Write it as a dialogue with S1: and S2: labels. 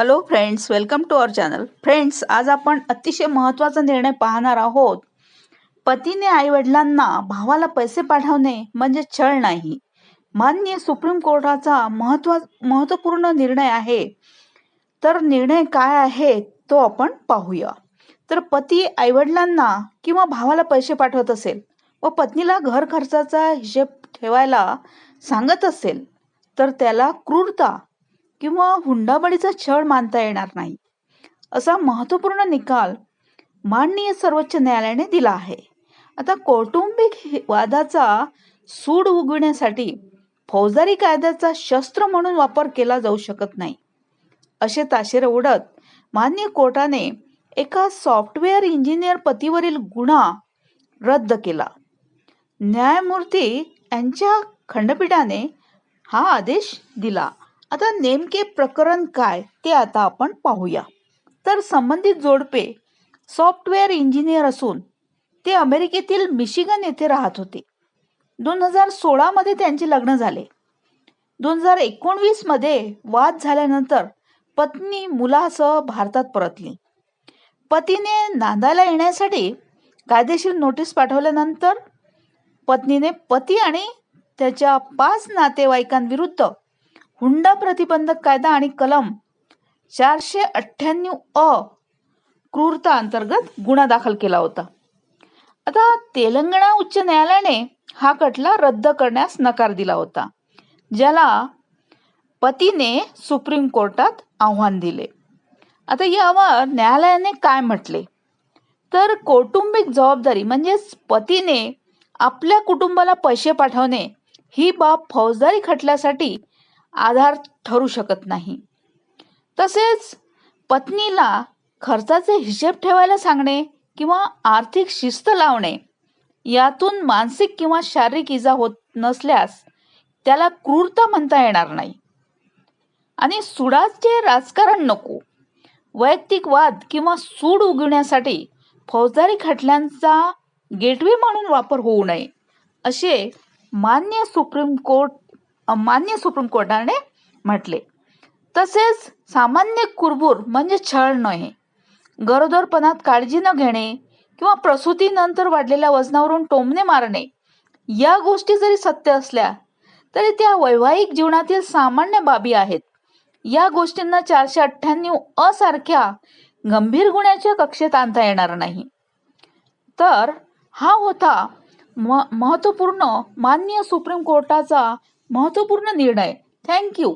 S1: Hello friends welcome to our channel friends आज आपण अतिशय महत्त्वाचा निर्णय पाहणार आहोत. पतीने आईवडिलांना भावाला पैसे पाठवणे म्हणजे छळ नाही. मान्य सुप्रीम कोर्टाचा महत्वा महत्त्वपूर्ण निर्णय आहे. तर निर्णय काय आहे तो आपण पाहूया. तर पती आईवडिलांना किंवा भावाला पैसे पाठवत असेल व पत्नीला घर खर्चाचा हिशेब ठेवायला सांगत असेल तर त्याला क्रूरता किंवा हुंडाबळीचा छळ मानता येणार नाही. असा महत्त्वपूर्ण निकाल माननीय सर्वोच्च न्यायालयाने दिला आहे. आता कौटुंबिक वादाचा सूड उगविण्यासाठी फौजदारी कायद्याचा शस्त्र म्हणून वापर केला जाऊ शकत नाही. असे ताशेरे उडत मान्य कोर्टाने एका सॉफ्टवेअर इंजिनियर पतीवरील गुन्हा रद्द केला. न्यायमूर्ती यांच्या खंडपीठाने हा आदेश दिला. आता नेमके प्रकरण काय ते आता आपण पाहूया. तर संबंधित जोडपे सॉफ्टवेअर इंजिनियर असून ते अमेरिकेतील मिशिगन येथे राहत होते. दोन हजार सोळामध्ये त्यांचे लग्न झाले. दोन हजार एकोणवीसमध्ये वाद झाल्यानंतर पत्नी मुलासह भारतात परतली. पतीने नांदायला येण्यासाठी कायदेशीर नोटीस पाठवल्यानंतर पत्नीने पती आणि त्याच्या पाच नातेवाईकांविरुद्ध हुंडा प्रतिबंधक कायदा आणि कलम चारशे अठ्ठ्याण्णव अ क्रूरता अंतर्गत गुन्हा दाखल केला होता. आता तेलंगणा उच्च न्यायालयाने हा खटला रद्द करण्यास नकार दिला होता ज्याला पतीने सुप्रीम कोर्टात आव्हान दिले. आता यावर न्यायालयाने काय म्हटले? तर कौटुंबिक जबाबदारी म्हणजेच पतीने आपल्या कुटुंबाला पैसे पाठवणे ही बाब फौजदारी खटल्यासाठी आधार ठरू शकत नाही. तसेच पत्नीला खर्चाचे हिशेब ठेवायला सांगणे किंवा आर्थिक शिस्त लावणे यातून मानसिक किंवा शारीरिक इजा होत नसल्यास त्याला क्रूरता म्हणता येणार नाही. आणि सुडाचे राजकारण नको. वैयक्तिक वाद किंवा सूड उगवण्यासाठी फौजदारी खटल्यांचा गेटवे म्हणून वापर होऊ नये असे मान्य सुप्रीम कोर्ट अमान्य मान्य सुप्रीम कोर्टाने म्हटले. तसेच सामान्य कुरबूर म्हणजे छळ नये गरोदरपणात काळजी न घेणे किंवा प्रसूतीनंतर वाढलेल्या वजनावरून टोमणे मारणे या गोष्टी जरी सत्य असल्या तरी त्या वैवाहिक जीवनातील सामान्य बाबी आहेत. या गोष्टींना चारशे अठ्ठ्याण्णव असारख्या गंभीर गुन्ह्याच्या कक्षेत आणता येणार नाही. तर हा होता म महत्त्वपूर्ण मान्य सुप्रीम कोर्टाचा महत्त्वपूर्ण निर्णय थँक्यू